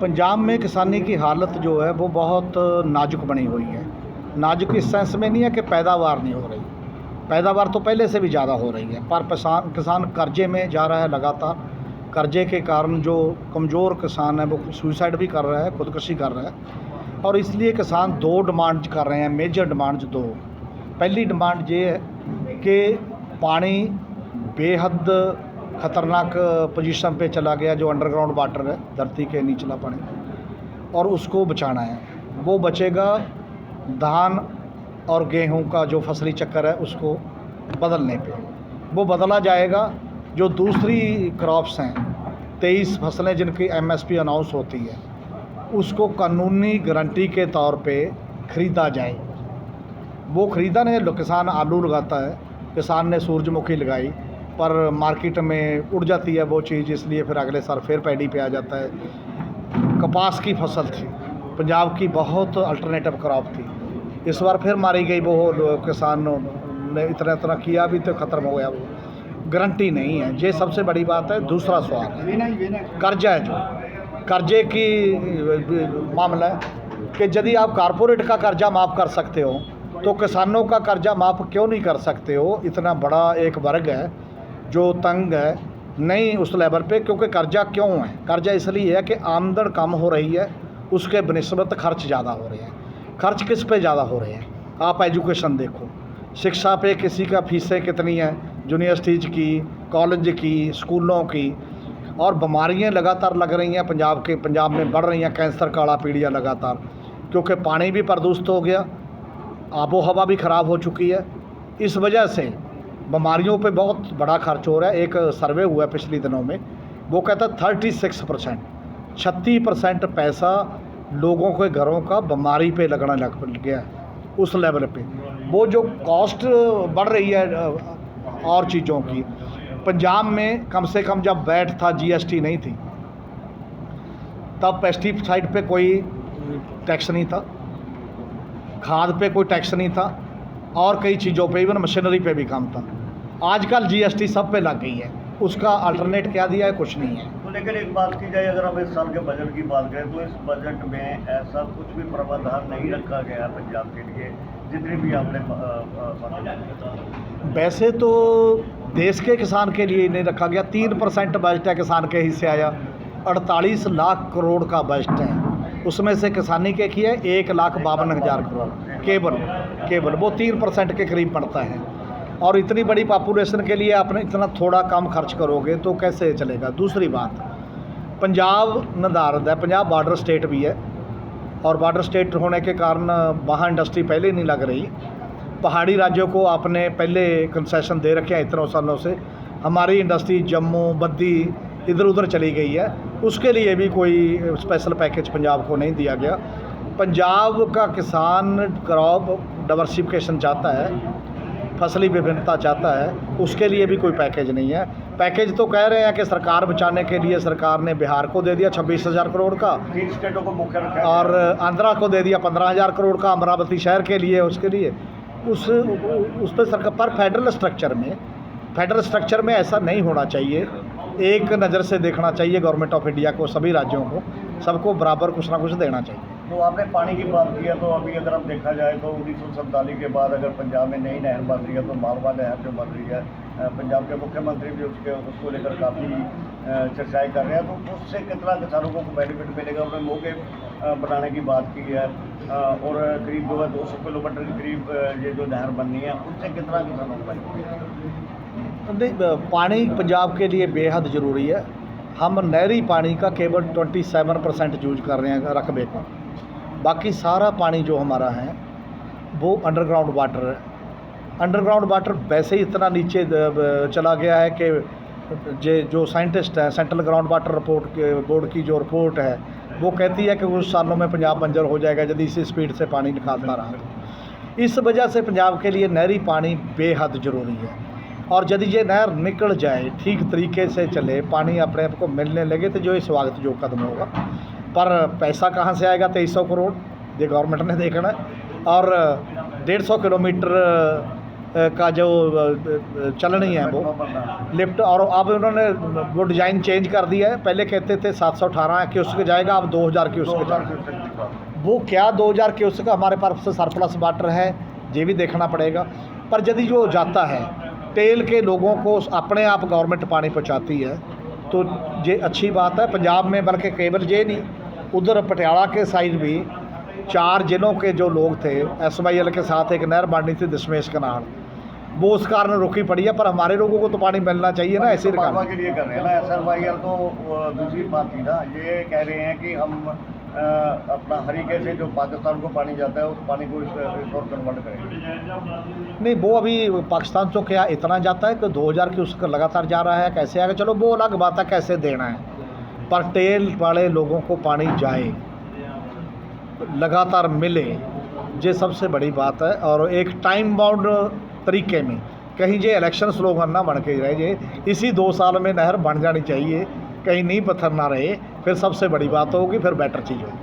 पंजाब में किसानी की हालत जो है, वो बहुत नाजुक बनी हुई है। नाजुक इस सेंस में नहीं है कि पैदावार नहीं हो रही। पैदावार तो पहले से भी ज़्यादा हो रही है, पर किसान किसान कर्जे में जा रहा है लगातार। कर्जे के कारण जो कमज़ोर किसान है, वो सुसाइड भी कर रहा है, खुदकुशी कर रहा है। और इसलिए किसान दो डिमांड कर रहे हैं मेजर डिमांड दो। पहली डिमांड ये है कि पानी बेहद ख़तरनाक पोजीशन पे चला गया जो अंडरग्राउंड वाटर है, धरती के निचला पानी। और उसको बचाना है। वो बचेगा, धान और गेहूँ का जो फसली चक्कर है, उसको बदलने पे। वो बदला जाएगा, जो दूसरी क्रॉप्स हैं, तेईस फ़सलें जिनकी एमएसपी अनाउंस होती है, उसको कानूनी गारंटी के तौर पे ख़रीदा जाए। वो ख़रीदा नहीं, किसान आलू लगाता है। किसान ने सूरजमुखी लगाई पर मार्केट में उड़ जाती है वो चीज़, इसलिए फिर अगले साल फिर पैडी पे आ जाता है। कपास की फ़सल थी, पंजाब की बहुत अल्टरनेटिव क्रॉप थी। इस बार फिर मारी गई वो किसान ने इतना इतना किया भी तो ख़त्म हो गया वो। गारंटी नहीं है। ये सबसे बड़ी बात है, दूसरा सवाल कर्जा है जो। कर्जे की मामला है कि यदि आप कारपोरेट का कर्जा माफ़ कर सकते हो तो किसानों का कर्जा माफ़ क्यों नहीं कर सकते हो? इतना बड़ा एक वर्ग है। जो तंग है, नहीं उस लेवल पे, क्योंकि कर्जा क्यों है? कर्जा इसलिए है कि आमदन कम हो रही है, उसके बनस्बत खर्च ज़्यादा हो रहे हैं। खर्च किस पे ज़्यादा हो रहे हैं? आप एजुकेशन देखो। शिक्षा पे किसी का फीसें कितनी हैं? यूनिवर्सिटीज़ की कॉलेज की, स्कूलों की। और बीमारियाँ लगातार लग रही हैं, पंजाब के, पंजाब में बढ़ रही हैं कैंसर काला पीढ़ियाँ लगातार। क्योंकि पानी भी प्रदूषित हो गया आबो हवा भी ख़राब हो चुकी है। इस वजह से बीमारियों पे बहुत बड़ा खर्च हो रहा है। एक सर्वे हुआ है पिछले दिनों में। वो कहता है, थर्टी सिक्स परसेंट, छत्तीस परसेंट पैसा लोगों के घरों का बीमारी पे लगना लग गया है, उस लेवल पे। वो जो कॉस्ट बढ़ रही है और चीज़ों की, पंजाब में कम से कम जब वैट था जीएसटी नहीं थी, तब पेस्टिसाइड पे कोई टैक्स नहीं था, खाद पे कोई टैक्स नहीं था, और कई चीज़ों पे इवन मशीनरी पे भी काम था। आजकल जीएसटी सब पे लग गई है। उसका अल्टरनेट क्या दिया है? कुछ नहीं है। तो लेकिन एक बात की जाए अगर हम इस साल के बजट की बात करें तो इस बजट में ऐसा कुछ भी प्रावधान नहीं रखा गया पंजाब के लिए जितने भी आपने। वैसे तो देश के किसान के लिए नहीं रखा गया। तीन परसेंट बजट है किसान के हिस्से आया। अड़तालीस लाख करोड़ का बजट है। उसमें से किसानी के किए एक लाख बावन हज़ार करोड़। केवल केवल वो तीन परसेंट के करीब पड़ता है। और इतनी बड़ी पॉपुलेशन के लिए आपने इतना थोड़ा कम खर्च करोगे तो कैसे चलेगा? दूसरी बात, पंजाब निर्धारित है, पंजाब बॉर्डर स्टेट भी है और बॉर्डर स्टेट होने के कारण वहाँ इंडस्ट्री पहले ही नहीं लग रही। पहाड़ी राज्यों को आपने पहले कंसेशन दे रखे हैं इतने सालों से। हमारी इंडस्ट्री जम्मू, बद्दी इधर उधर चली गई है। उसके लिए भी कोई स्पेशल पैकेज पंजाब को नहीं दिया गया। पंजाब का किसान क्रॉप डाइवर्सिफिकेशन चाहता है। फसली विभिन्नता चाहता है उसके लिए भी कोई पैकेज नहीं है। पैकेज तो कह रहे हैं कि सरकार बचाने के लिए सरकार ने बिहार को दे दिया छब्बीस हज़ार करोड़ का। तीन स्टेटों को मुख्य रखा और आंध्रा को दे दिया पंद्रह हज़ार करोड़ का अमरावती शहर के लिए उसके लिए। उस उस पर सरकार पर फेडरल स्ट्रक्चर में फेडरल स्ट्रक्चर में ऐसा नहीं होना चाहिए। एक नज़र से देखना चाहिए गवर्नमेंट ऑफ़ इंडिया को सभी राज्यों को सबको बराबर कुछ ना कुछ देना चाहिए। तो आपने पानी की बात की है तो अभी अगर हम देखा जाए तो उन्नीस के बाद अगर पंजाब में नई नहर बन रही है तो मालवा नहर जो बन रही है अ, पंजाब के मुख्यमंत्री भी उसके उसको लेकर काफ़ी चर्चाएँ कर रहे हैं। तो उससे कितना किसानों को बेनिफिट मिलेगा? उन्होंने मोगे अ, बनाने की बात की है। अ, और करीब जो है दो सौ किलोमीटर के करीब अ, ये जो नहर बननी है उससे कितना किसानों को benefit नहीं ब- पानी पंजाब के लिए बेहद ज़रूरी है। हम नहरी पानी का केवल 27 परसेंट यूज़ कर रहे हैं रकबे का बाकी सारा पानी जो हमारा है, वो अंडरग्राउंड वाटर है। अंडरग्राउंड वाटर वैसे ही इतना नीचे चला गया है कि जे, जो साइंटिस्ट हैं central ground water report board की जो रिपोर्ट है, वो कहती है कि कुछ सालों में पंजाब बंजर हो जाएगा यदि इसी स्पीड से पानी निकालता रहा तो इस वजह से पंजाब के लिए नहरी पानी बेहद ज़रूरी है। और यदि ये नहर निकल जाए, ठीक तरीके से चले, पानी अपने आप को मिलने लगे तो जो ये स्वागत जो कदम होगा पर पैसा कहाँ से आएगा तेईस सौ करोड़? ये गवर्नमेंट ने देखना है। और डेढ़ सौ किलोमीटर का जो चलनी है वो, लिफ्ट, और अब उन्होंने वो डिज़ाइन चेंज कर दिया है। पहले कहते थे सात सौ अठारह 718 क्यूसेक जाएगा, अब 2000 दो हज़ार की बात वो क्या 2000 क्यूसेक हमारे पास सरप्लस वाटर है, ये भी देखना पड़ेगा। पर यदि जो जाता है, तेल के लोगों को अपने आप गवर्नमेंट पानी पहुँचाती है तो ये अच्छी बात है। पंजाब में बल्कि केवल ये नहीं उधर पटियाला के साइड भी चार जिलों के जो लोग थे एस के साथ एक नहर बांधी थी दशमेश कनाल। वो उस कारण रुकी पड़ी है पर हमारे लोगों को तो पानी मिलना चाहिए ना ऐसे मालवा के लिए कर रहे हैं। ना एस तो दूसरी बात थी ना ये कह रहे हैं कि हम अ, अपना हरीके से जो पाकिस्तान को पानी जाता है उस पानी को इस इस कन्वर्ट करेंगे। नहीं वो अभी पाकिस्तान तो क्या इतना जाता है कि 2000 की उसका लगातार जा रहा है कैसे आएगा? चलो वो अलग बात है कैसे देना है? पर टेल वाले लोगों को पानी जाए, लगातार मिले, ये सबसे बड़ी बात है। और एक टाइम बाउंड तरीके में, कहीं ये इलेक्शन स्लोगन ना बन के रह जाए इसी दो साल में नहर बन जानी चाहिए, कहीं नहीं पत्थर ना रहे, फिर सबसे बड़ी बात होगी, फिर बेटर चीज़ होगी।